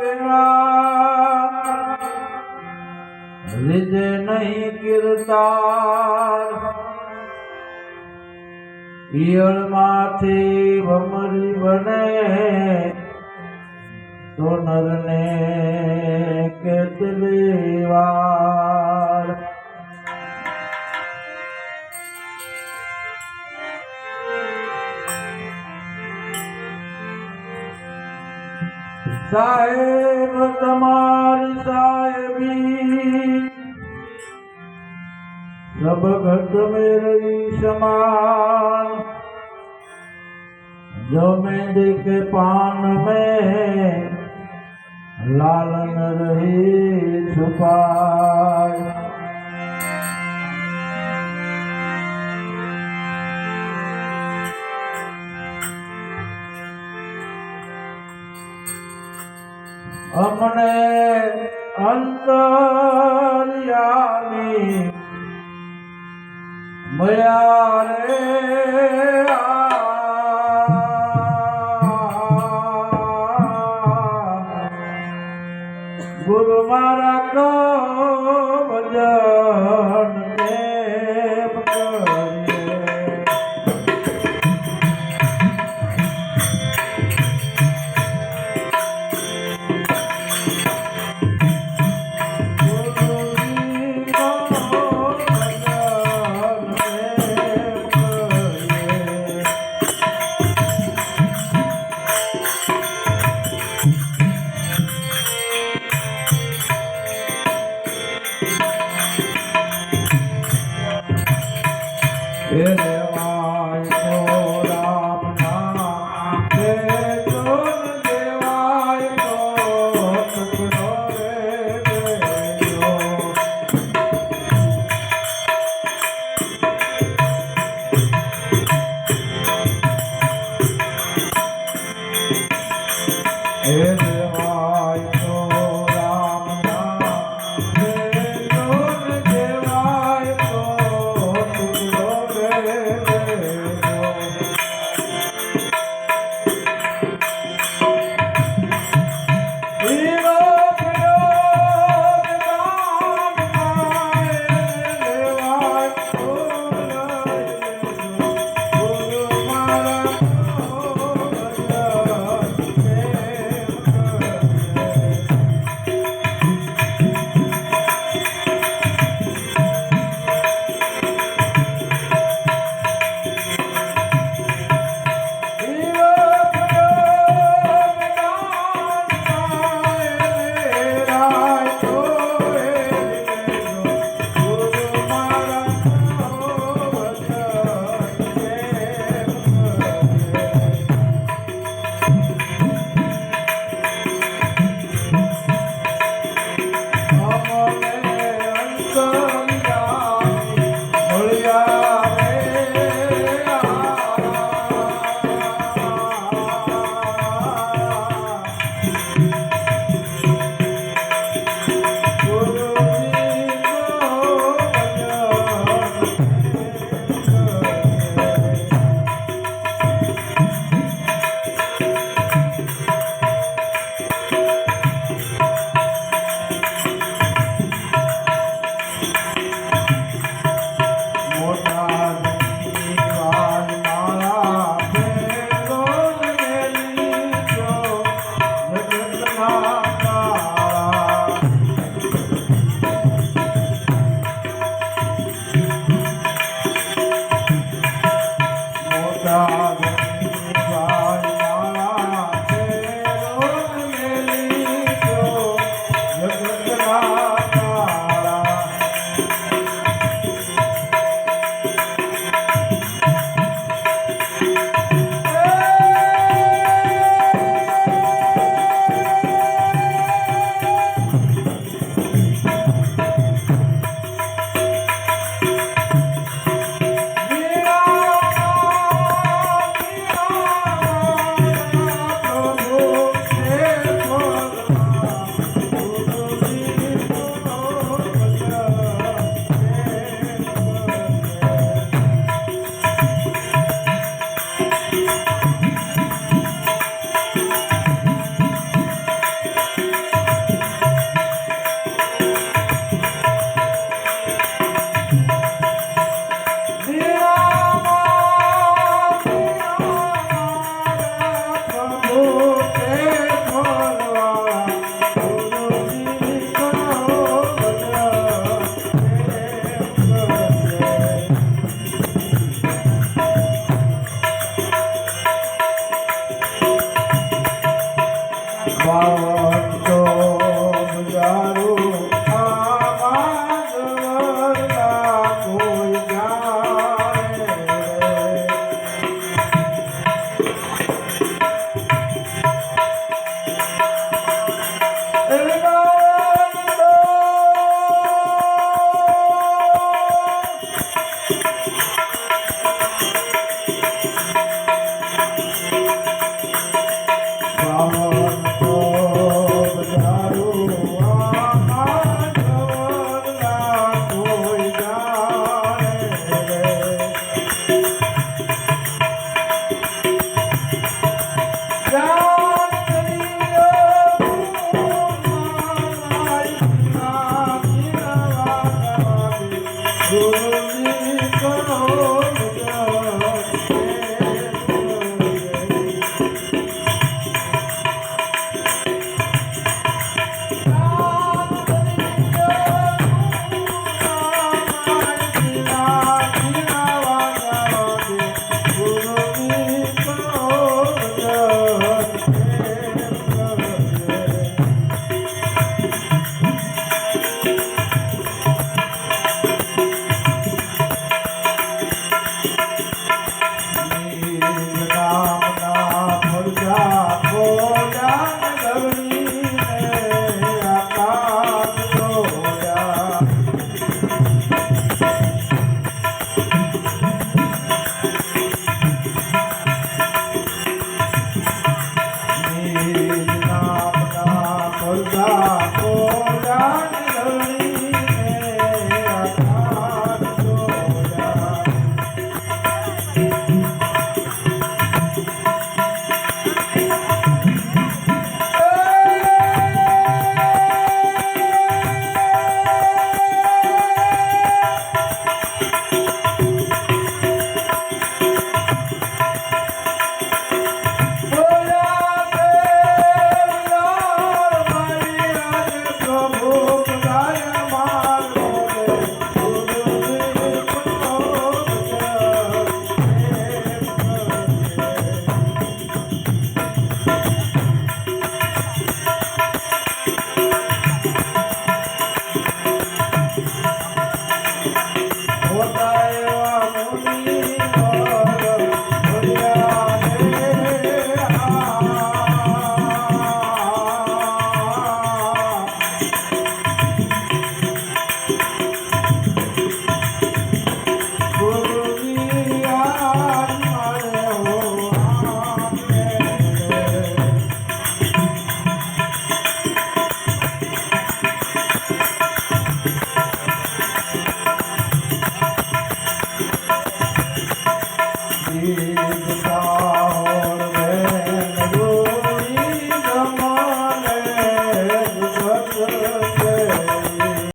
વિના. નહીં કીર્તારમાંથી ભમરી બને તો નરને કેટલી વાર સાહેબ, તમારી સાહેબી. સબ ઘટ મે રહી સમાન જો મેં દેખે પાન મે લાલન રહી છુપા. અમને અંતર્યામી મયા રે. ગુરુ મારા É. Vou